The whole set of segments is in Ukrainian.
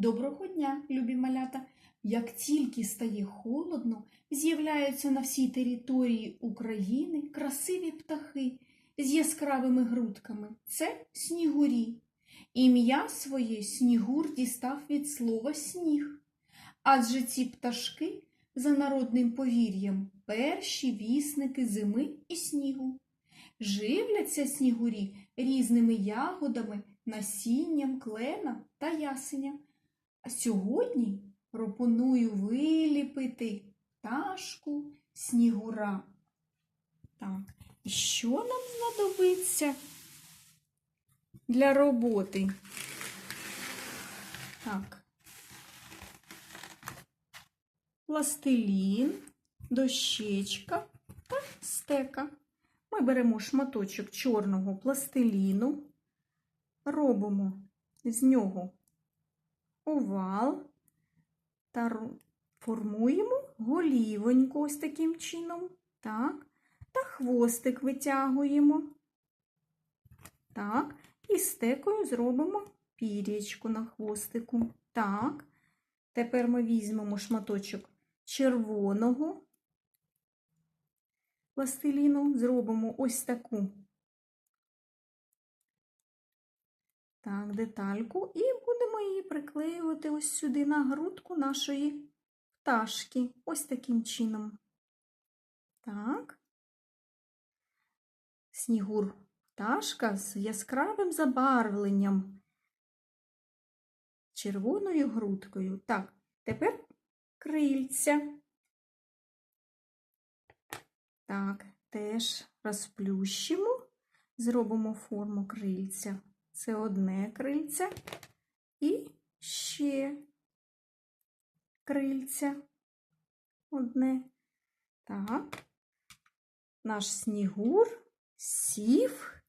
Доброго дня, любі малята! Як тільки стає холодно, з'являються на всій території України красиві птахи з яскравими грудками. Це снігурі. Ім'я своє снігур дістав від слова сніг. Адже ці пташки, за народним повір'ям, перші вісники зими і снігу. Живляться снігурі різними ягодами, насінням клена та ясеня. А сьогодні пропоную виліпити пташку снігура. Так, і що нам знадобиться для роботи? Так. Пластилін, дощечка та стека. Ми беремо шматочок чорного пластиліну, робимо з нього овал та формуємо голівоньку ось таким чином. Так. Та хвостик витягуємо. Так. І стекою зробимо пір'ячку на хвостику. Так. Тепер ми візьмемо шматочок червоного пластиліну, зробимо ось таку так, детальку і будемо її приклеювати ось сюди на грудку нашої пташки. Ось таким чином. Так. Снігур пташка з яскравим забарвленням, червоною грудкою. Так, тепер крильця. Так, теж розплющимо, зробимо форму крильця. Це одне крильця і ще крильця. Одне. Так, наш снігур сів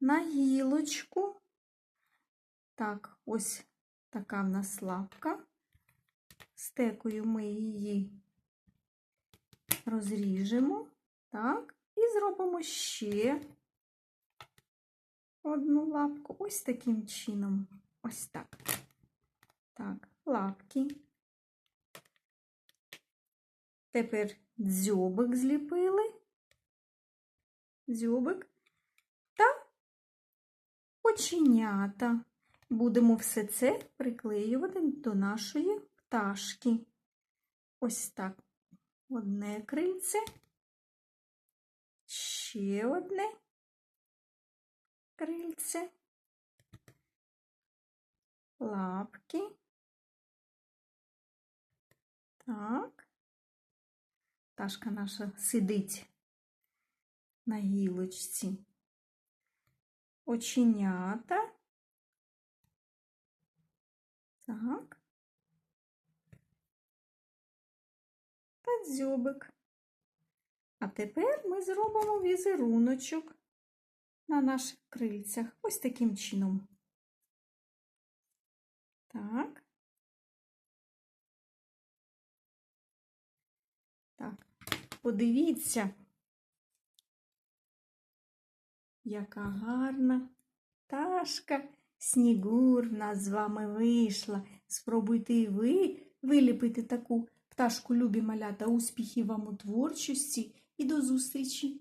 на гілочку. Так, ось така в нас лапка. Стекою ми її розріжемо, так, і зробимо ще одну лапку. Ось таким чином. Ось так. Так, лапки. Тепер дзьобик зліпили, дзьобик та оченята. Будемо все це приклеювати до нашої пташки. Ось так. Одне крильце, ще одне крильце, лапки. Так. Пташка наша сидить на гілочці. Оченята. Так. та дзьобик. А тепер ми зробимо візеруночок на наших крильцях. Ось таким чином. Так. Так, подивіться, яка гарна пташка Снігур в нас з вами вийшла. Спробуйте і ви виліпити таку пташку любі малята. Успіхів вам у творчості і до зустрічі!